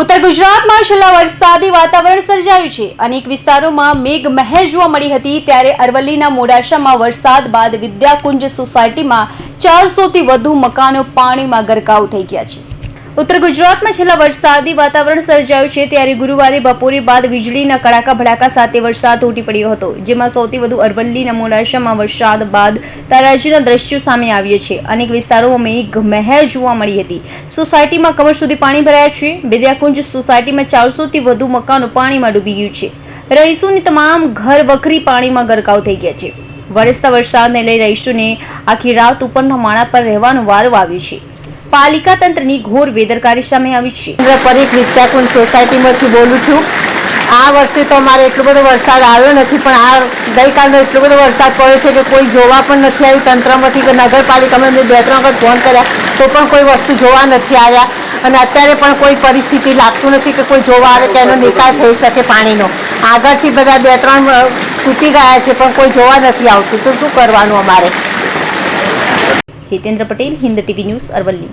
ઉત્તર ગુજરાતમાં છેલ્લા વરસાદી વાતાવરણ સર્જાયું છે. અનેક વિસ્તારોમાં મેઘ મહેર જોવા મળી હતી ત્યારે અરવલ્લીના મોડાસામાં વરસાદ બાદ વિદ્યાકુંજ સોસાયટીમાં ચારસોથી વધુ મકાનો પાણીમાં ગરકાવ થઈ ગયા છે. ઉત્તર ગુજરાતમાં છેલ્લા વરસાદી વાતાવરણ સર્જાયું છે ત્યારે ગુરુવારે બપોરે બાદ વીજળીના કડાકા ભડાકા સાથે વરસાદ તૂટી પડ્યો હતો, જેમાં સૌથી વધુ અરવલ્લીના મોડાસામાં વરસાદ બાદ તારાજીના દ્રશ્યો સામે આવ્યા છે. અનેક વિસ્તારોમાં મેઘ મહેર જોવા મળી હતી. સોસાયટીમાં કમર સુધી પાણી ભરાયા છે. વિદ્યાકુંજ સોસાયટીમાં ચારસોથી વધુ મકાનો પાણીમાં ડૂબી ગયું છે. રહીશોની તમામ ઘર વખરી પાણીમાં ગરકાવ થઈ ગયા છે. વરસતા વરસાદને લઈ રહીશોને આખી રાત ઉપરના માળા પર રહેવાનો વારો આવ્યો છે. પાલિકા તંત્રની ઘોર બેદરકારી સામે આવી છે. પરીખ વિદ્યાકુંજ સોસાયટીમાંથી બોલું છું. આ વર્ષે તો અમારે એટલો બધો વરસાદ આવ્યો નથી પણ આ ગઈકાલનો એટલો બધો વરસાદ પડ્યો છે કે કોઈ જોવા પણ નથી આવ્યું તંત્રમાંથી કે નગરપાલિકામાં મેં બે ત્રણ વખત ફોન કર્યા તો પણ કોઈ વસ્તુ જોવા નથી આવ્યા. અને અત્યારે પણ કોઈ પરિસ્થિતિ લાગતું નથી કે કોઈ જોવા આવે કે એનો નિકાલ થઈ શકે પાણીનો. આગળથી બધા બે ત્રણ તૂટી ગયા છે પણ કોઈ જોવા નથી આવતું. તો શું કરવાનું અમારે? Hitendra Patel Hind TV news Aravalli.